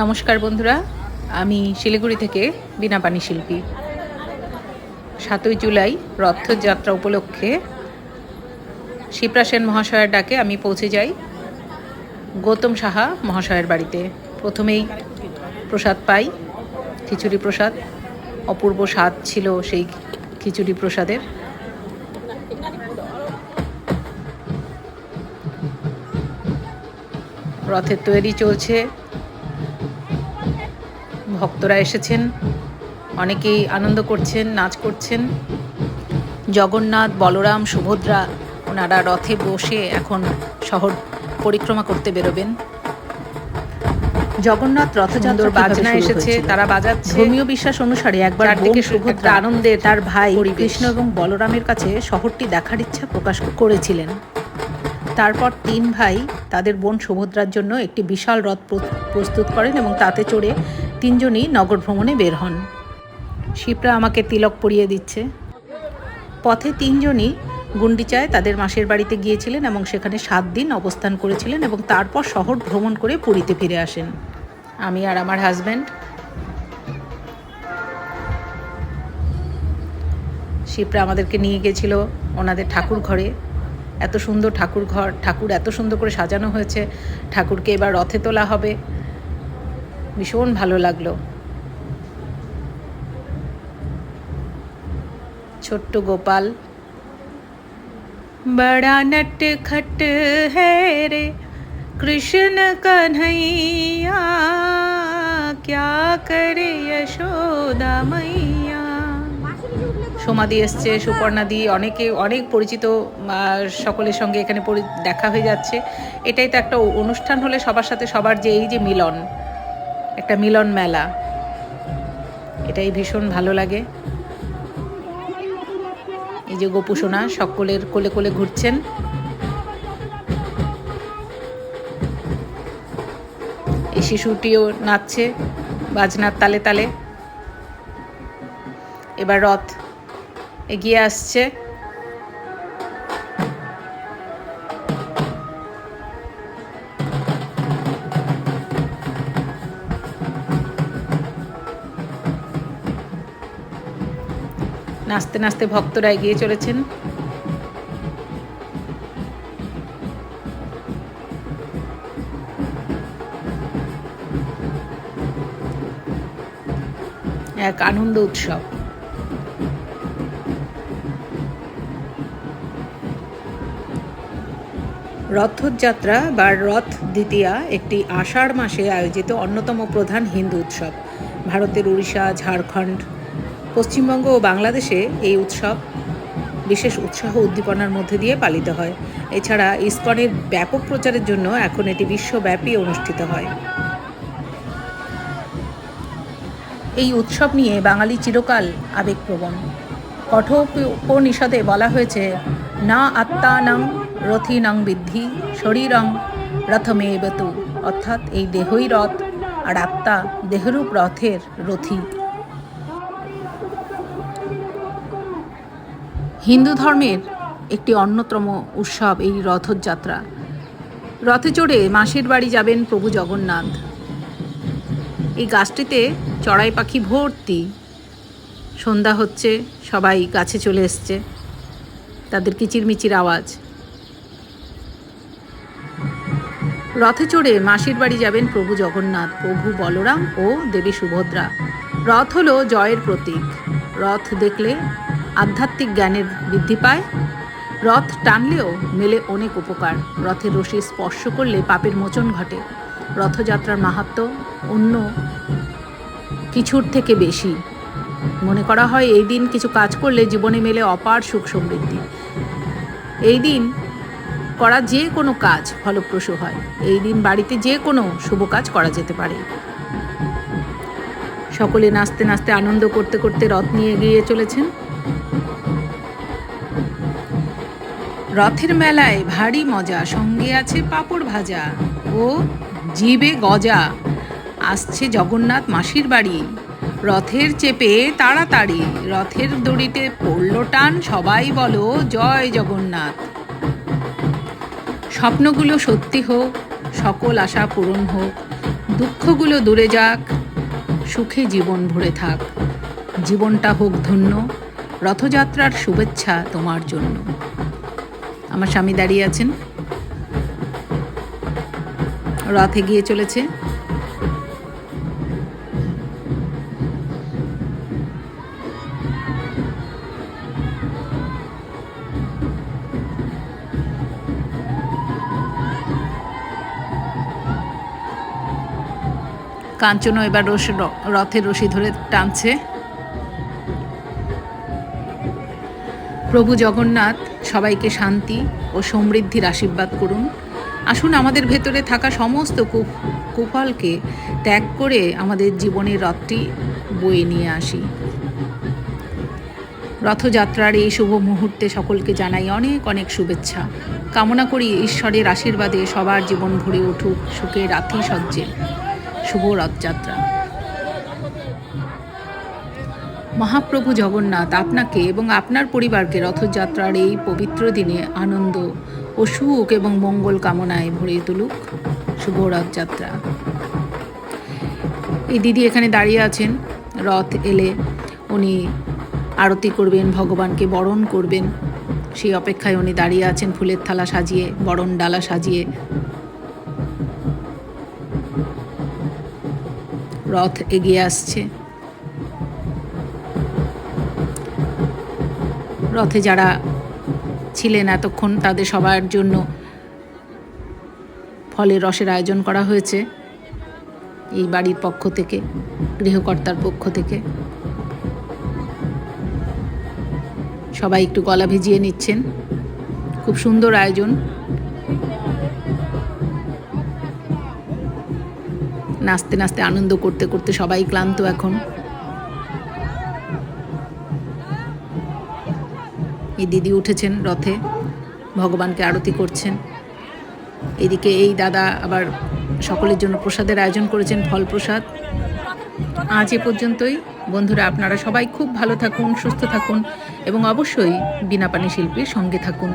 নমস্কার বন্ধুরা, আমি শিলিগুড়ি থেকে বিনা পানি শিল্পী। সাতই জুলাই রথযাত্রা উপলক্ষে শিপ্রা সেন মহাশয়ের ডাকে আমি পৌঁছে যাই গৌতম সাহা মহাশয়ের বাড়িতে। প্রথমেই প্রসাদ পাই, খিচুড়ি প্রসাদ। অপূর্ব স্বাদ ছিল সেই খিচুড়ি প্রসাদের। রথের তৈরি চলছে। ভক্তরা এসেছেন অনেকেই আনন্দ করছেন নাচ করছেন। জগন্নাথ বলরাম সুভদ্রা ওনারা রথে বসে এখন শহর পরিক্রমা করতে বেরোবেন। জগন্নাথ রথযাত্রা বাজনা এসেছে তারা বাজাচ্ছে। ধর্মীয় বিশ্বাস অনুসারে একবার বোন সুভদ্রা আনন্দের তার ভাই কৃষ্ণ এবং বলরামের কাছে শহরটি দেখার ইচ্ছা প্রকাশ করেছিলেন। তারপর তিন ভাই তাদের বোন সুভদ্রার জন্য একটি বিশাল রথ প্র- প্রস্তুত করেন এবং তাতে চড়ে তিনজনই নগর ভ্রমণে বের হন। শিপ্রা আমাকে তিলক পরিয়ে দিচ্ছে। পথে তিনজনই গুন্ডিচায় তাদের মাসের বাড়িতে গিয়েছিলেন এবং সেখানে সাত দিন অবস্থান করেছিলেন এবং তারপর শহর ভ্রমণ করে পুরীতে ফিরে আসেন। আমি আর আমার হাজব্যান্ড শিপ্রা আমাদেরকে নিয়ে গেছিল ওনাদের ঠাকুর ঘরে। এত সুন্দর ঠাকুর ঘর, ঠাকুর এত সুন্দর করে সাজানো হয়েছে। ঠাকুরকে এবার রথে তোলা হবে। ভীষণ ভালো লাগলো ছোট্ট গোপাল बड़ा नट खट है रे कृष्ण कन्हैया क्या करे यशोदा मैया সোমাদি এসছে সুপর্ণাদি অনেকে অনেক পরিচিত আহ, সকলের সঙ্গে এখানে পরি- দেখা হয়ে যাচ্ছে এটাই তো একটা অনুষ্ঠান হলে সবার সাথে সবার যে এই যে মিলন একটা মিলন মেলা। এটাই ভীষণ ভালো লাগে। এই যে গোপুসোনা সকলের কোলে কোলে ঘুরছেন। এই শিশুটিও নাচছে বাজনার তালে তালে। এবার রথ এগিয়ে আসছে। নাচতে নাচতে ভক্তরা এগিয়ে চলেছেন। এক আনন্দ উৎসব। রথযাত্রা বা রথ দ্বিতীয়া একটি আষাঢ় মাসে আয়োজিত অন্যতম প্রধান হিন্দু উৎসব। ভারতের উড়িষ্যা, ঝাড়খণ্ড পশ্চিমবঙ্গ ও বাংলাদেশে এই উৎসব বিশেষ উৎসাহ উদ্দীপনার মধ্যে দিয়ে পালিত হয়। এছাড়া ইসকনের ব্যাপক প্রচারের জন্য এখন এটি বিশ্বব্যাপী অনুষ্ঠিত হয়। এই উৎসব নিয়ে বাঙালি চিরকাল আবেগপ্রবণ। কঠোপনিষদে বলা হয়েছে, না আত্মানং রথিনং বিদ্ধি শরীরং রথমেবতু অর্থাৎ এই দেহই রথ আর আত্মা দেহরূপ রথের রথী। হিন্দু ধর্মের একটি অন্যতম উৎসব এই রথযাত্রা। রথে চড়ে মাসির বাড়ি যাবেন প্রভু জগন্নাথ। এই গাছটিতে চড়াই পাখি ভর্তি। সন্ধ্যা হচ্ছে, সবাই গাছে চলে এসছে। তাদের কিচিরমিচির আওয়াজ। রথে চড়ে মাসির বাড়ি যাবেন প্রভু জগন্নাথ, প্রভু বলরাম ও দেবী সুভদ্রা। রথ হলো জয়ের প্রতীক। রথ দেখলে আধ্যাত্মিক জ্ঞানের বৃদ্ধি পায়। রথ টানলেও মেলে অনেক উপকার। রথের রশি স্পর্শ করলে পাপের মোচন ঘটে। রথযাত্রার মাহাত্ম অন্য কিছুর থেকে বেশি। মনে করা হয় এই দিন কিছু কাজ করলে জীবনে মেলে অপার সুখ সমৃদ্ধি। এই দিন করা যে কোনো কাজ ফলপ্রসূ হয়। এই দিন বাড়িতে যে কোনো শুভ কাজ করা যেতে পারে। সকলে নাচতে নাচতে আনন্দ করতে করতে রথ নিয়ে এগিয়ে চলেছেন। রথের মেলায় ভারী মজা, সঙ্গে আছে পাঁপড় ভাজা ও জিবে গজা। আসছে জগন্নাথ মাসির বাড়ি। রথের চেপে তাড়াতাড়ি, রথের দড়িতে পড়ল টান, সবাই বলো, জয় জগন্নাথ। স্বপ্নগুলো সত্যি হোক, সকল আশা পূরণ হোক, দুঃখগুলো দূরে যাক, সুখে জীবন ভরে থাক। জীবনটা হোক ধন্য, রথযাত্রার শুভেচ্ছা তোমার জন্য। আমার স্বামী দাঁড়িয়ে আছেন। রথে গিয়ে চলেছে। কাঞ্চনও এবার রস রথের রশি ধরে টানছে। প্রভু জগন্নাথ সবাইকে শান্তি ও সমৃদ্ধির আশীর্বাদ করুন। আসুন আমাদের ভেতরে থাকা সমস্ত কুফলকে ত্যাগ করে আমাদের জীবনের রথটি বয়ে নিয়ে আসি। রথযাত্রার এই শুভ মুহূর্তে সকলকে জানাই অনেক অনেক শুভেচ্ছা। কামনা করি ঈশ্বরের আশীর্বাদে সবার জীবন ভরে উঠুক সুখে রাথি সজ্জে শুভ রথযাত্রা। মহাপ্রভু জগন্নাথ, আপনাকে এবং আপনার পরিবারকে রথযাত্রার এই পবিত্র দিনে আনন্দ ও সুখ এবং মঙ্গল কামনায় ভরে তুলুক। শুভ রথযাত্রা। এই দিদি এখানে দাঁড়িয়ে আছেন। রথ এলে উনি আরতি করবেন, ভগবানকে বরণ করবেন। সেই অপেক্ষায় উনি দাঁড়িয়ে আছেন, ফুলের থালা সাজিয়ে, বরণ ডালা সাজিয়ে। রথ এগিয়ে আসছে। রথে যারা ছিলেন এতক্ষণ তাদের সবার জন্য ফলের রসের আয়োজন করা হয়েছে এই বাড়ির পক্ষ থেকে, গৃহকর্তার পক্ষ থেকে। সবাই একটু গলা ভিজিয়ে নিচ্ছেন। খুব সুন্দর আয়োজন। নাচতে নাচতে আনন্দ করতে করতে সবাই ক্লান্ত এখন। এই দিদি উঠেছেন রথে, ভগবানকে আরতি করছেন। এদিকে এই দাদা আবার সকলের জন্য প্রসাদের আয়োজন করেছেন ফল প্রসাদ আজ এ পর্যন্তই। বন্ধুরা, আপনারা সবাই খুব ভালো থাকুন, সুস্থ থাকুন এবং অবশ্যই বিনা পানি শিল্পীর সঙ্গে থাকুন।